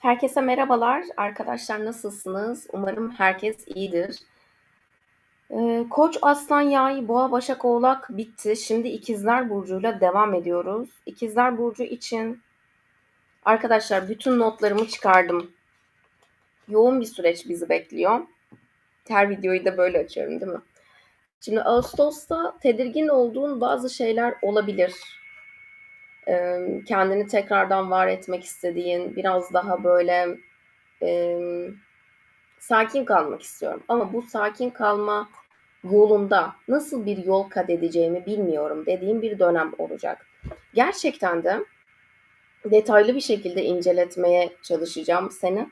Herkese merhabalar. Arkadaşlar nasılsınız? Umarım herkes iyidir. Ee, Koç, Aslan, Yay, Boğa, Başak, Oğlak bitti. Şimdi İkizler Burcu'yla devam ediyoruz. İkizler Burcu için arkadaşlar bütün notlarımı çıkardım. Yoğun bir süreç bizi bekliyor. Her videoyu da böyle açıyorum değil mi? Şimdi Ağustos'ta tedirgin olduğun bazı şeyler olabilir. Kendini tekrardan var etmek istediğin, biraz daha böyle e, sakin kalmak istiyorum. Ama bu sakin kalma yolunda nasıl bir yol kat edeceğimi bilmiyorum dediğim bir dönem olacak. Gerçekten de detaylı bir şekilde inceletmeye çalışacağım seni.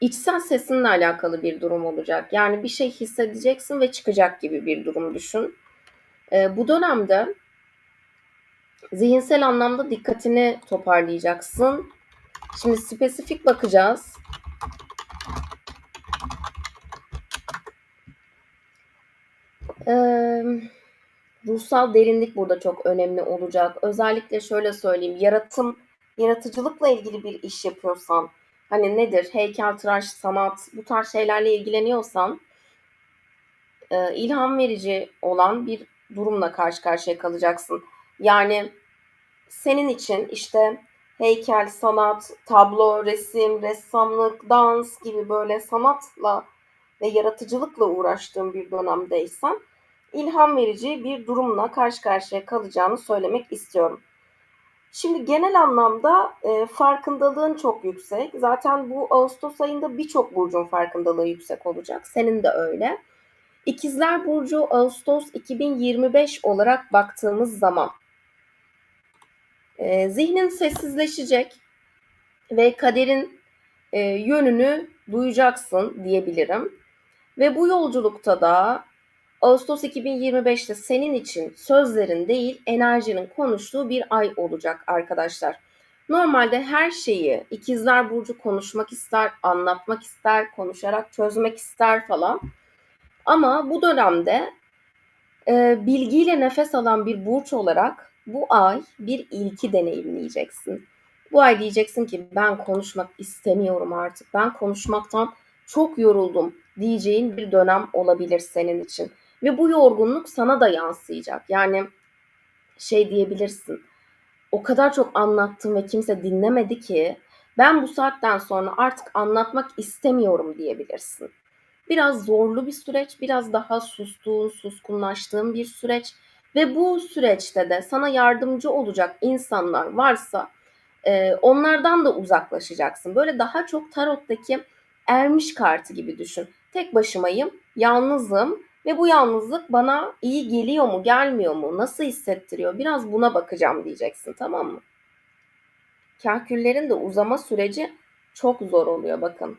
İçsel sesinle alakalı bir durum olacak. Yani bir şey hissedeceksin ve çıkacak gibi bir durum düşün. Ee, bu dönemde zihinsel anlamda dikkatini toparlayacaksın. Şimdi spesifik bakacağız. Ee, ruhsal derinlik burada çok önemli olacak. Özellikle şöyle söyleyeyim, yaratım, yaratıcılıkla ilgili bir iş yapıyorsan, hani nedir, heykeltıraş, sanat, bu tarz şeylerle ilgileniyorsan, e, ilham verici olan bir durumla karşı karşıya kalacaksın. Yani senin için işte heykel, sanat, tablo, resim, ressamlık, dans gibi böyle sanatla ve yaratıcılıkla uğraştığın bir dönemdeysen ilham verici bir durumla karşı karşıya kalacağını söylemek istiyorum. Şimdi genel anlamda e, farkındalığın çok yüksek. Zaten bu Ağustos ayında birçok burcun farkındalığı yüksek olacak. Senin de öyle. İkizler Burcu Ağustos 2025 olarak baktığımız zaman e, zihnin sessizleşecek ve kaderin e, yönünü duyacaksın diyebilirim. Ve bu yolculukta da Ağustos 2025'te senin için sözlerin değil enerjinin konuştuğu bir ay olacak arkadaşlar. Normalde her şeyi ikizler burcu konuşmak ister, anlatmak ister, konuşarak çözmek ister falan. Ama bu dönemde e, bilgiyle nefes alan bir burç olarak bu ay bir ilki deneyimleyeceksin. Bu ay diyeceksin ki ben konuşmak istemiyorum artık. Ben konuşmaktan çok yoruldum diyeceğin bir dönem olabilir senin için. Ve bu yorgunluk sana da yansıyacak. Yani şey diyebilirsin. O kadar çok anlattım ve kimse dinlemedi ki ben bu saatten sonra artık anlatmak istemiyorum diyebilirsin. Biraz zorlu bir süreç, biraz daha sustuğun, suskunlaştığın bir süreç ve bu süreçte de sana yardımcı olacak insanlar varsa e, onlardan da uzaklaşacaksın. Böyle daha çok tarottaki ermiş kartı gibi düşün. Tek başımayım, yalnızım ve bu yalnızlık bana iyi geliyor mu, gelmiyor mu, nasıl hissettiriyor? Biraz buna bakacağım diyeceksin, tamam mı? Kahküllerin de uzama süreci çok zor oluyor bakın.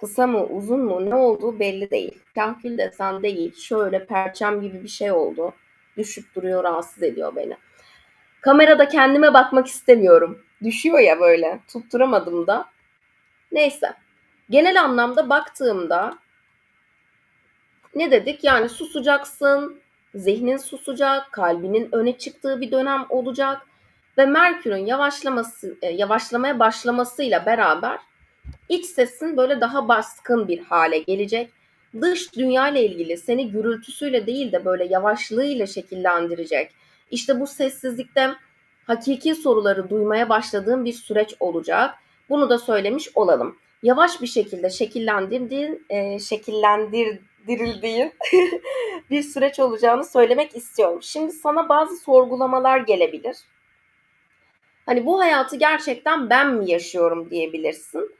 Kısa mı, uzun mu, ne olduğu belli değil. Kahkül desen değil, şöyle perçem gibi bir şey oldu. Düşüp duruyor, rahatsız ediyor beni. Kamerada kendime bakmak istemiyorum. Düşüyor ya böyle. Tutturamadım da. Neyse. Genel anlamda baktığımda ne dedik? Yani susacaksın, zihnin susacak, kalbinin öne çıktığı bir dönem olacak ve Merkür'ün yavaşlaması e, yavaşlamaya başlamasıyla beraber iç sesin böyle daha baskın bir hale gelecek. Dış dünya ile ilgili seni gürültüsüyle değil de böyle yavaşlığıyla şekillendirecek. İşte bu sessizlikte hakiki soruları duymaya başladığın bir süreç olacak. Bunu da söylemiş olalım. Yavaş bir şekilde şekillendirdiğin, e, şekillendir dirildiğin bir süreç olacağını söylemek istiyorum. Şimdi sana bazı sorgulamalar gelebilir. Hani bu hayatı gerçekten ben mi yaşıyorum diyebilirsin.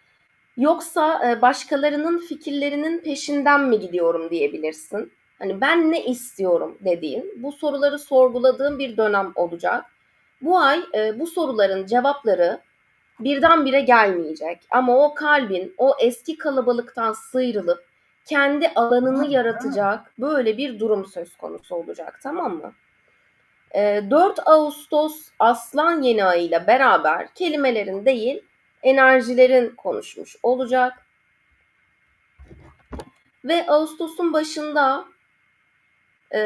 Yoksa e, başkalarının fikirlerinin peşinden mi gidiyorum diyebilirsin. Hani ben ne istiyorum dediğin, bu soruları sorguladığın bir dönem olacak. Bu ay e, bu soruların cevapları birdenbire gelmeyecek. Ama o kalbin o eski kalabalıktan sıyrılıp kendi alanını yaratacak böyle bir durum söz konusu olacak tamam mı? 4 ee, Ağustos Aslan yeni ayı ile beraber kelimelerin değil enerjilerin konuşmuş olacak. Ve Ağustos'un başında e,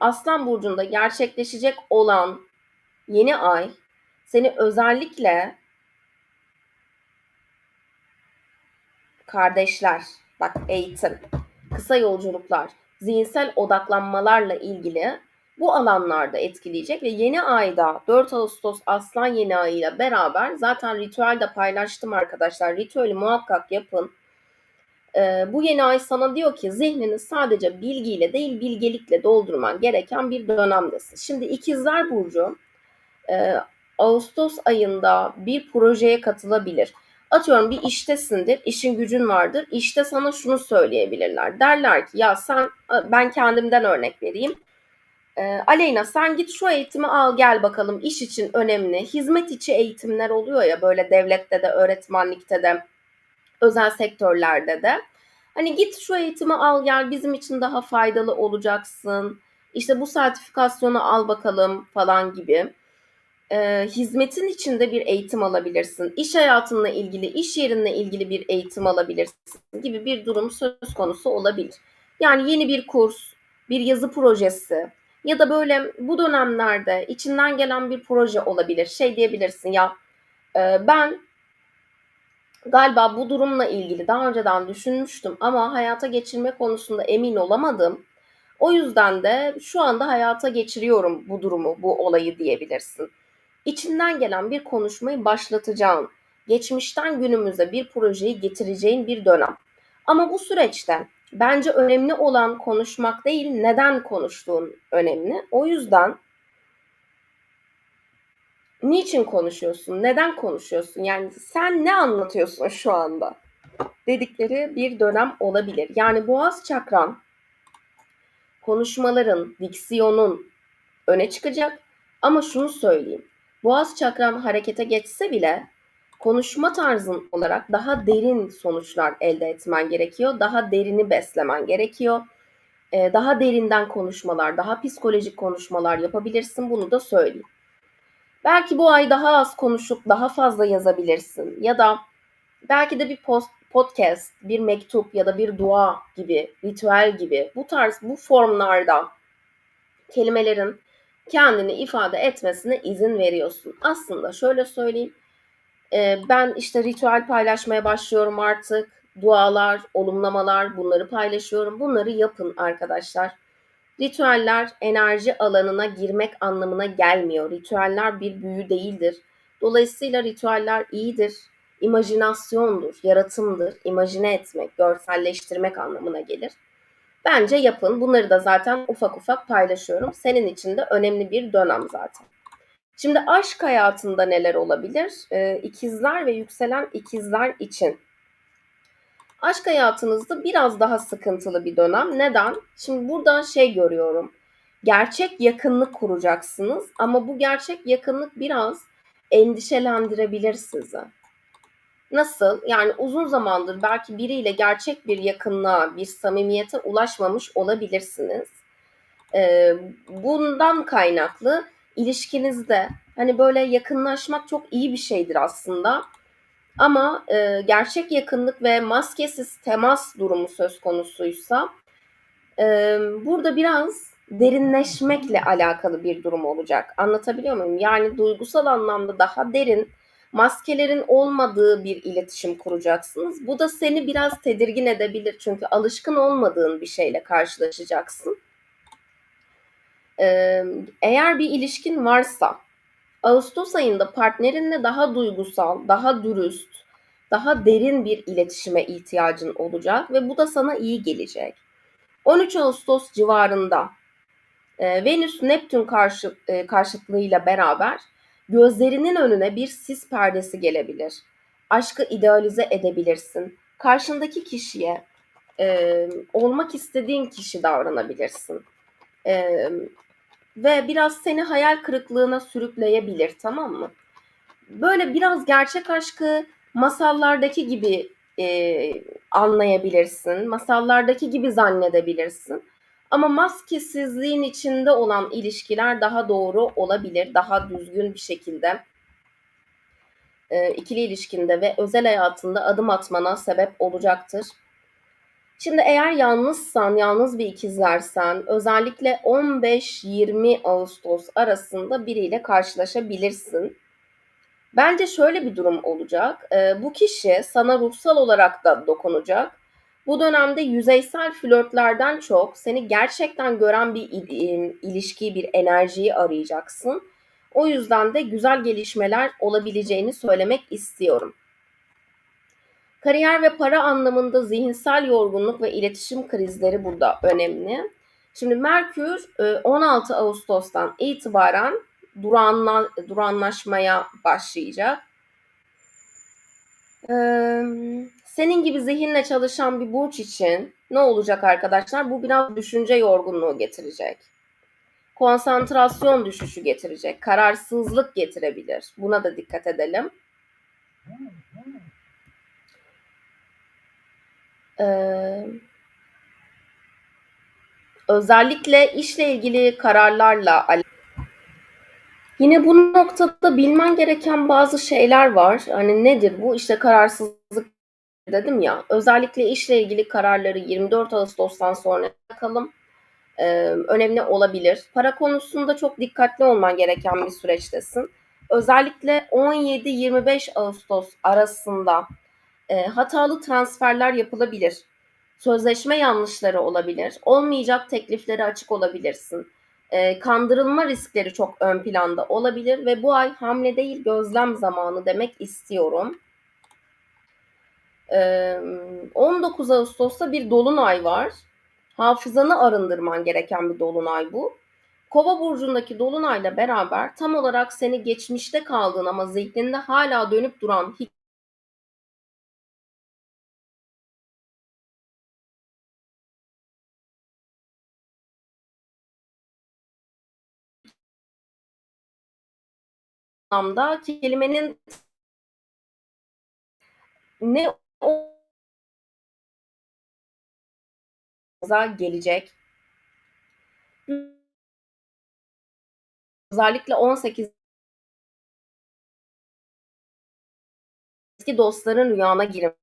Aslan Burcu'nda gerçekleşecek olan yeni ay seni özellikle kardeşler, bak eğitim, kısa yolculuklar, zihinsel odaklanmalarla ilgili bu alanlarda etkileyecek ve yeni ayda 4 Ağustos Aslan yeni ayıyla beraber zaten ritüelde paylaştım arkadaşlar. Ritüeli muhakkak yapın. Ee, bu yeni ay sana diyor ki zihnini sadece bilgiyle değil bilgelikle doldurman gereken bir dönemdesin. Şimdi ikizler Burcu e, Ağustos ayında bir projeye katılabilir. Atıyorum bir iştesindir, işin gücün vardır. İşte sana şunu söyleyebilirler. Derler ki ya sen ben kendimden örnek vereyim. E, Aleyna sen git şu eğitimi al gel bakalım iş için önemli. Hizmet içi eğitimler oluyor ya böyle devlette de öğretmenlikte de özel sektörlerde de. Hani git şu eğitimi al gel bizim için daha faydalı olacaksın. İşte bu sertifikasyonu al bakalım falan gibi e, hizmetin içinde bir eğitim alabilirsin. İş hayatınla ilgili, iş yerinle ilgili bir eğitim alabilirsin gibi bir durum söz konusu olabilir. Yani yeni bir kurs, bir yazı projesi ya da böyle bu dönemlerde içinden gelen bir proje olabilir. Şey diyebilirsin ya e, ben galiba bu durumla ilgili daha önceden düşünmüştüm ama hayata geçirme konusunda emin olamadım. O yüzden de şu anda hayata geçiriyorum bu durumu, bu olayı diyebilirsin. İçinden gelen bir konuşmayı başlatacağın, geçmişten günümüze bir projeyi getireceğin bir dönem. Ama bu süreçte bence önemli olan konuşmak değil, neden konuştuğun önemli. O yüzden niçin konuşuyorsun, neden konuşuyorsun? Yani sen ne anlatıyorsun şu anda? Dedikleri bir dönem olabilir. Yani boğaz çakran konuşmaların, diksiyonun öne çıkacak. Ama şunu söyleyeyim. Boğaz çakran harekete geçse bile konuşma tarzın olarak daha derin sonuçlar elde etmen gerekiyor. Daha derini beslemen gerekiyor. Ee, daha derinden konuşmalar, daha psikolojik konuşmalar yapabilirsin. Bunu da söyleyeyim. Belki bu ay daha az konuşup daha fazla yazabilirsin. Ya da belki de bir post, podcast, bir mektup ya da bir dua gibi, ritüel gibi bu tarz bu formlarda kelimelerin kendini ifade etmesine izin veriyorsun. Aslında şöyle söyleyeyim. E, ben işte ritüel paylaşmaya başlıyorum artık. Dualar, olumlamalar bunları paylaşıyorum. Bunları yapın arkadaşlar. Ritüeller enerji alanına girmek anlamına gelmiyor. Ritüeller bir büyü değildir. Dolayısıyla ritüeller iyidir. İmajinasyondur, yaratımdır. İmajine etmek, görselleştirmek anlamına gelir. Bence yapın. Bunları da zaten ufak ufak paylaşıyorum. Senin için de önemli bir dönem zaten. Şimdi aşk hayatında neler olabilir? Ee, ikizler ve yükselen ikizler için. Aşk hayatınızda biraz daha sıkıntılı bir dönem. Neden? Şimdi burada şey görüyorum. Gerçek yakınlık kuracaksınız ama bu gerçek yakınlık biraz endişelendirebilir sizi. Nasıl? Yani uzun zamandır belki biriyle gerçek bir yakınlığa, bir samimiyete ulaşmamış olabilirsiniz. Ee, bundan kaynaklı ilişkinizde hani böyle yakınlaşmak çok iyi bir şeydir aslında. Ama e, gerçek yakınlık ve maskesiz temas durumu söz konusuysa e, burada biraz derinleşmekle alakalı bir durum olacak. Anlatabiliyor muyum? Yani duygusal anlamda daha derin maskelerin olmadığı bir iletişim kuracaksınız. Bu da seni biraz tedirgin edebilir çünkü alışkın olmadığın bir şeyle karşılaşacaksın. Eğer bir ilişkin varsa Ağustos ayında partnerinle daha duygusal, daha dürüst, daha derin bir iletişime ihtiyacın olacak ve bu da sana iyi gelecek. 13 Ağustos civarında e, Venüs Neptün karşı, karşıtlığıyla beraber Gözlerinin önüne bir sis perdesi gelebilir. Aşkı idealize edebilirsin. Karşındaki kişiye e, olmak istediğin kişi davranabilirsin. E, ve biraz seni hayal kırıklığına sürükleyebilir tamam mı? Böyle biraz gerçek aşkı masallardaki gibi e, anlayabilirsin. Masallardaki gibi zannedebilirsin. Ama maskesizliğin içinde olan ilişkiler daha doğru olabilir, daha düzgün bir şekilde e, ikili ilişkinde ve özel hayatında adım atmana sebep olacaktır. Şimdi eğer yalnızsan, yalnız bir ikizlersen özellikle 15-20 Ağustos arasında biriyle karşılaşabilirsin. Bence şöyle bir durum olacak. Eee, bu kişi sana ruhsal olarak da dokunacak. Bu dönemde yüzeysel flörtlerden çok seni gerçekten gören bir ilişkiyi, bir enerjiyi arayacaksın. O yüzden de güzel gelişmeler olabileceğini söylemek istiyorum. Kariyer ve para anlamında zihinsel yorgunluk ve iletişim krizleri burada önemli. Şimdi Merkür e, 16 Ağustos'tan itibaren duranla, duranlaşmaya başlayacak. Ee, senin gibi zihinle çalışan bir burç için ne olacak arkadaşlar? Bu biraz düşünce yorgunluğu getirecek. Konsantrasyon düşüşü getirecek. Kararsızlık getirebilir. Buna da dikkat edelim. Ee, özellikle işle ilgili kararlarla Yine bu noktada bilmen gereken bazı şeyler var. Hani nedir bu? İşte kararsızlık dedim ya. Özellikle işle ilgili kararları 24 Ağustos'tan sonra bakalım. Ee, önemli olabilir. Para konusunda çok dikkatli olman gereken bir süreçtesin. Özellikle 17-25 Ağustos arasında e, hatalı transferler yapılabilir. Sözleşme yanlışları olabilir. Olmayacak tekliflere açık olabilirsin. E, kandırılma riskleri çok ön planda olabilir ve bu ay hamle değil gözlem zamanı demek istiyorum. E, 19 Ağustos'ta bir dolunay var. Hafızanı arındırman gereken bir dolunay bu. Kova burcundaki dolunayla beraber tam olarak seni geçmişte kaldığın ama zihninde hala dönüp duran anlamda kelimenin ne gelecek. Özellikle 18 eski dostların rüyana girip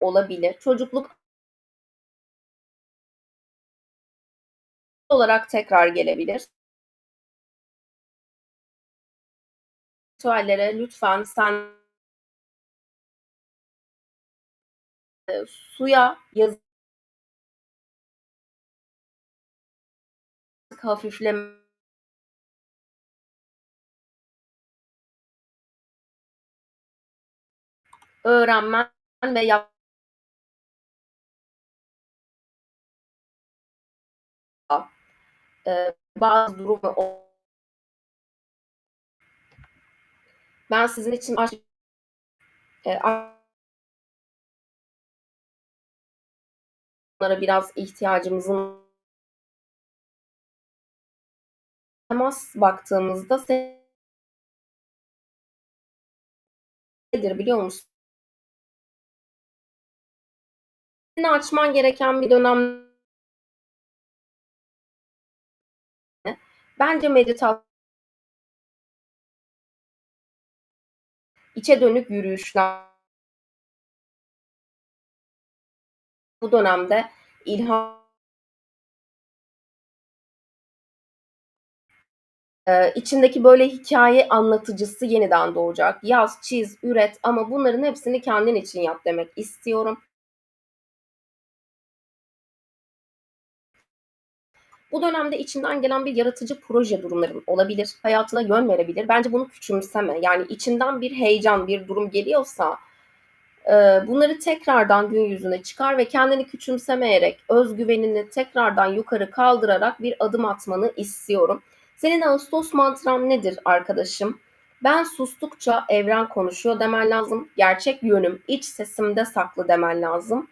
olabilir. Çocukluk olarak tekrar gelebilir. Ritüellere lütfen sen e, suya yazık hafifleme öğrenmen ve yap e, bazı durumu ben sizin için e, onlara biraz ihtiyacımızın temas baktığımızda nedir biliyor musun? Açman gereken bir dönem bence meditasyon içe dönük yürüyüşler bu dönemde ilham Eee, içindeki böyle hikaye anlatıcısı yeniden doğacak. Yaz, çiz, üret ama bunların hepsini kendin için yap demek istiyorum. Bu dönemde içinden gelen bir yaratıcı proje durumların olabilir. Hayatına yön verebilir. Bence bunu küçümseme. Yani içinden bir heyecan, bir durum geliyorsa e, bunları tekrardan gün yüzüne çıkar ve kendini küçümsemeyerek, özgüvenini tekrardan yukarı kaldırarak bir adım atmanı istiyorum. Senin Ağustos mantran nedir arkadaşım? Ben sustukça evren konuşuyor demen lazım. Gerçek yönüm iç sesimde saklı demen lazım.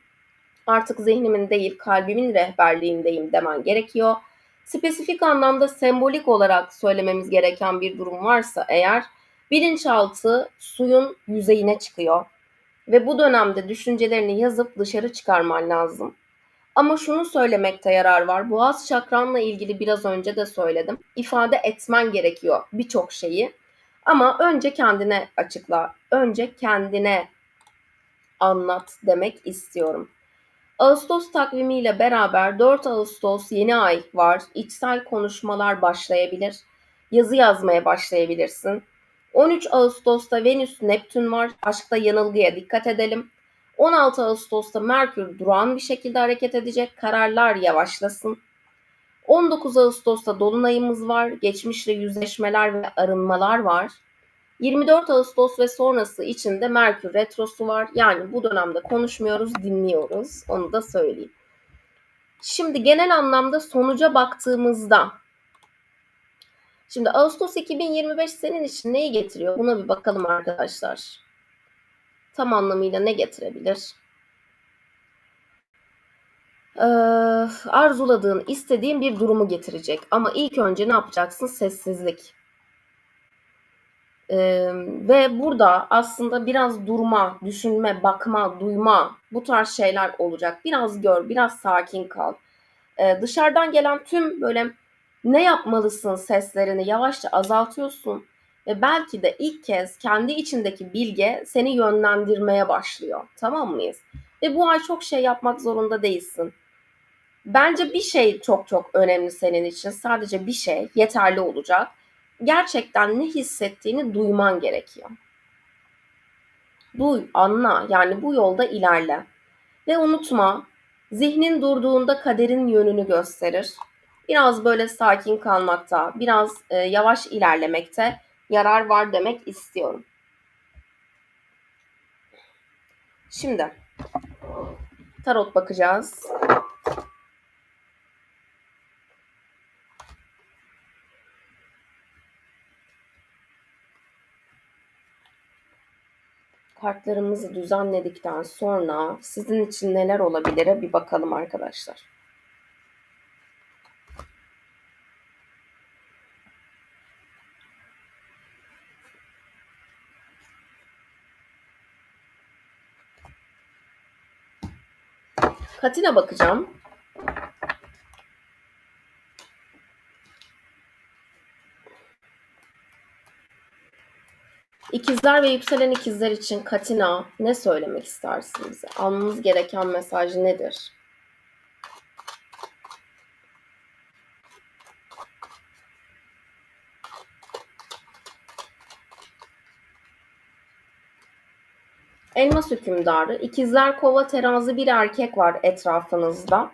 Artık zihnimin değil kalbimin rehberliğindeyim demen gerekiyor. Spesifik anlamda sembolik olarak söylememiz gereken bir durum varsa eğer bilinçaltı suyun yüzeyine çıkıyor. Ve bu dönemde düşüncelerini yazıp dışarı çıkarman lazım. Ama şunu söylemekte yarar var. Boğaz çakranla ilgili biraz önce de söyledim. İfade etmen gerekiyor birçok şeyi. Ama önce kendine açıkla. Önce kendine anlat demek istiyorum. Ağustos takvimiyle beraber 4 Ağustos yeni ay var. İçsel konuşmalar başlayabilir. yazı yazmaya başlayabilirsin. 13 Ağustos'ta Venüs Neptün var. Aşkta yanılgıya dikkat edelim. 16 Ağustos'ta Merkür durağan bir şekilde hareket edecek. Kararlar yavaşlasın. 19 Ağustos'ta dolunayımız var. Geçmişle yüzleşmeler ve arınmalar var. 24 Ağustos ve sonrası içinde Merkür retrosu var. Yani bu dönemde konuşmuyoruz, dinliyoruz. Onu da söyleyeyim. Şimdi genel anlamda sonuca baktığımızda Şimdi Ağustos 2025 senin için neyi getiriyor? Buna bir bakalım arkadaşlar. Tam anlamıyla ne getirebilir? Ee, arzuladığın, istediğin bir durumu getirecek. Ama ilk önce ne yapacaksın? Sessizlik. Ee, ve burada aslında biraz durma, düşünme, bakma, duyma bu tarz şeyler olacak. Biraz gör, biraz sakin kal. Ee, dışarıdan gelen tüm böyle ne yapmalısın seslerini yavaşça azaltıyorsun ve belki de ilk kez kendi içindeki bilge seni yönlendirmeye başlıyor. Tamam mıyız? Ve bu ay çok şey yapmak zorunda değilsin. Bence bir şey çok çok önemli senin için. Sadece bir şey yeterli olacak. Gerçekten ne hissettiğini duyman gerekiyor. Duy, anla. Yani bu yolda ilerle. Ve unutma, zihnin durduğunda kaderin yönünü gösterir biraz böyle sakin kalmakta, biraz e, yavaş ilerlemekte yarar var demek istiyorum. Şimdi tarot bakacağız. Kartlarımızı düzenledikten sonra sizin için neler olabilir bir bakalım arkadaşlar. Katina bakacağım. İkizler ve yükselen ikizler için Katina ne söylemek istersin bize? Almamız gereken mesaj nedir? Elmas hükümdarı, ikizler kova terazi bir erkek var etrafınızda.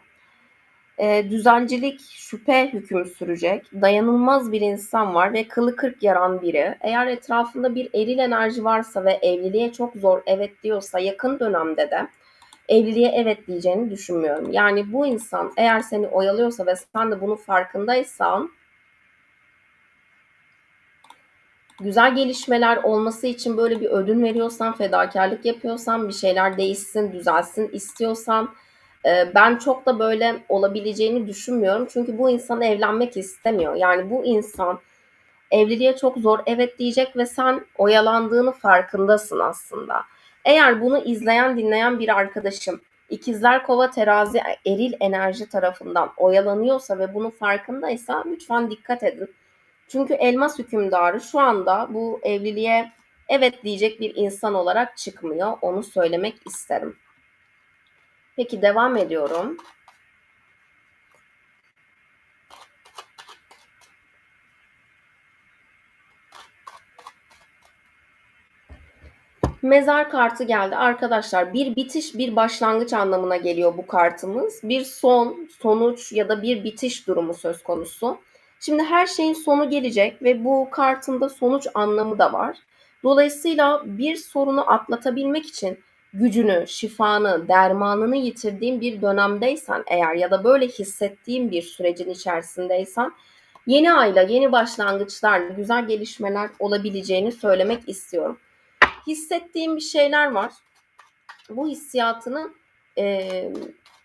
E, düzencilik şüphe hüküm sürecek. Dayanılmaz bir insan var ve kılı kırk yaran biri. Eğer etrafında bir eril enerji varsa ve evliliğe çok zor evet diyorsa yakın dönemde de evliliğe evet diyeceğini düşünmüyorum. Yani bu insan eğer seni oyalıyorsa ve sen de bunun farkındaysan güzel gelişmeler olması için böyle bir ödün veriyorsan, fedakarlık yapıyorsan, bir şeyler değişsin, düzelsin istiyorsan e, ben çok da böyle olabileceğini düşünmüyorum. Çünkü bu insan evlenmek istemiyor. Yani bu insan evliliğe çok zor evet diyecek ve sen oyalandığını farkındasın aslında. Eğer bunu izleyen, dinleyen bir arkadaşım ikizler kova terazi eril enerji tarafından oyalanıyorsa ve bunun farkındaysa lütfen dikkat edin. Çünkü elmas hükümdarı şu anda bu evliliğe evet diyecek bir insan olarak çıkmıyor. Onu söylemek isterim. Peki devam ediyorum. Mezar kartı geldi. Arkadaşlar bir bitiş bir başlangıç anlamına geliyor bu kartımız. Bir son, sonuç ya da bir bitiş durumu söz konusu. Şimdi her şeyin sonu gelecek ve bu kartında sonuç anlamı da var. Dolayısıyla bir sorunu atlatabilmek için gücünü, şifanı, dermanını yitirdiğin bir dönemdeysen eğer ya da böyle hissettiğin bir sürecin içerisindeysen yeni ayla, yeni başlangıçlarla güzel gelişmeler olabileceğini söylemek istiyorum. Hissettiğim bir şeyler var. Bu hissiyatını e,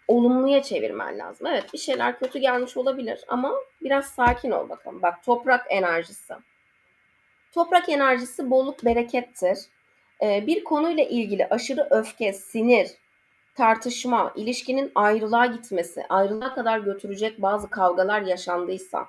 olumluya çevirmen lazım. Evet bir şeyler kötü gelmiş olabilir ama biraz sakin ol bakalım. Bak toprak enerjisi. Toprak enerjisi bolluk berekettir. Ee, bir konuyla ilgili aşırı öfke, sinir, tartışma, ilişkinin ayrılığa gitmesi, ayrılığa kadar götürecek bazı kavgalar yaşandıysa,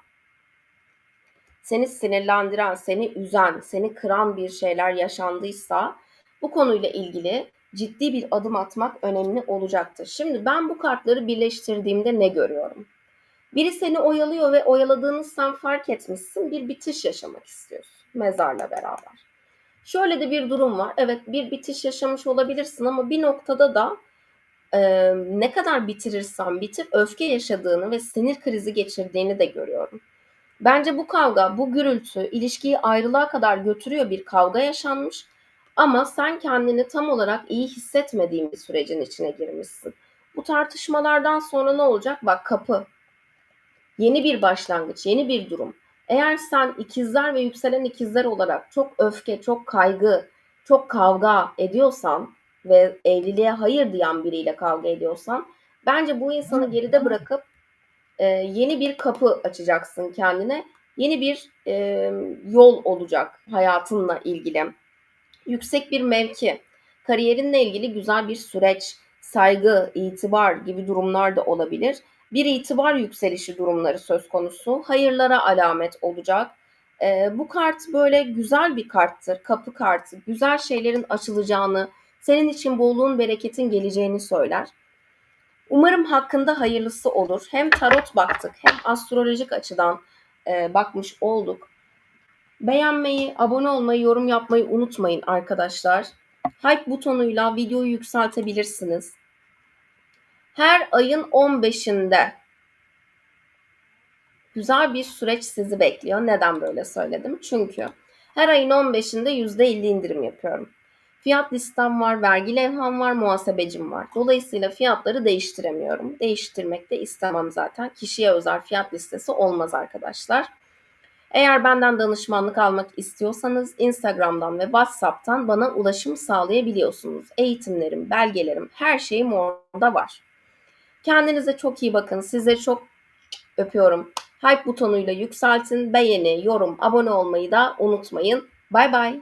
seni sinirlendiren, seni üzen, seni kıran bir şeyler yaşandıysa bu konuyla ilgili ciddi bir adım atmak önemli olacaktır. Şimdi ben bu kartları birleştirdiğimde ne görüyorum? Biri seni oyalıyor ve oyaladığını sen fark etmişsin. Bir bitiş yaşamak istiyorsun mezarla beraber. Şöyle de bir durum var. Evet bir bitiş yaşamış olabilirsin ama bir noktada da e, ne kadar bitirirsen bitir öfke yaşadığını ve sinir krizi geçirdiğini de görüyorum. Bence bu kavga, bu gürültü ilişkiyi ayrılığa kadar götürüyor bir kavga yaşanmış. Ama sen kendini tam olarak iyi hissetmediğin bir sürecin içine girmişsin. Bu tartışmalardan sonra ne olacak? Bak kapı. Yeni bir başlangıç, yeni bir durum. Eğer sen ikizler ve yükselen ikizler olarak çok öfke, çok kaygı, çok kavga ediyorsan ve evliliğe hayır diyen biriyle kavga ediyorsan bence bu insanı geride bırakıp e, yeni bir kapı açacaksın kendine. Yeni bir e, yol olacak hayatınla ilgili. Yüksek bir mevki, kariyerinle ilgili güzel bir süreç, saygı, itibar gibi durumlar da olabilir. Bir itibar yükselişi durumları söz konusu. Hayırlara alamet olacak. E, bu kart böyle güzel bir karttır. Kapı kartı. Güzel şeylerin açılacağını, senin için bolluğun, bereketin geleceğini söyler. Umarım hakkında hayırlısı olur. Hem tarot baktık hem astrolojik açıdan e, bakmış olduk. Beğenmeyi, abone olmayı, yorum yapmayı unutmayın arkadaşlar. Hype butonuyla videoyu yükseltebilirsiniz. Her ayın 15'inde güzel bir süreç sizi bekliyor. Neden böyle söyledim? Çünkü her ayın 15'inde %50 indirim yapıyorum. Fiyat listem var, vergi levham var, muhasebecim var. Dolayısıyla fiyatları değiştiremiyorum. Değiştirmek de istemem zaten. Kişiye özel fiyat listesi olmaz arkadaşlar. Eğer benden danışmanlık almak istiyorsanız Instagram'dan ve WhatsApp'tan bana ulaşım sağlayabiliyorsunuz. Eğitimlerim, belgelerim, her şeyim orada var. Kendinize çok iyi bakın. Sizleri çok öpüyorum. Hype butonuyla yükseltin, beğeni, yorum, abone olmayı da unutmayın. Bay bay.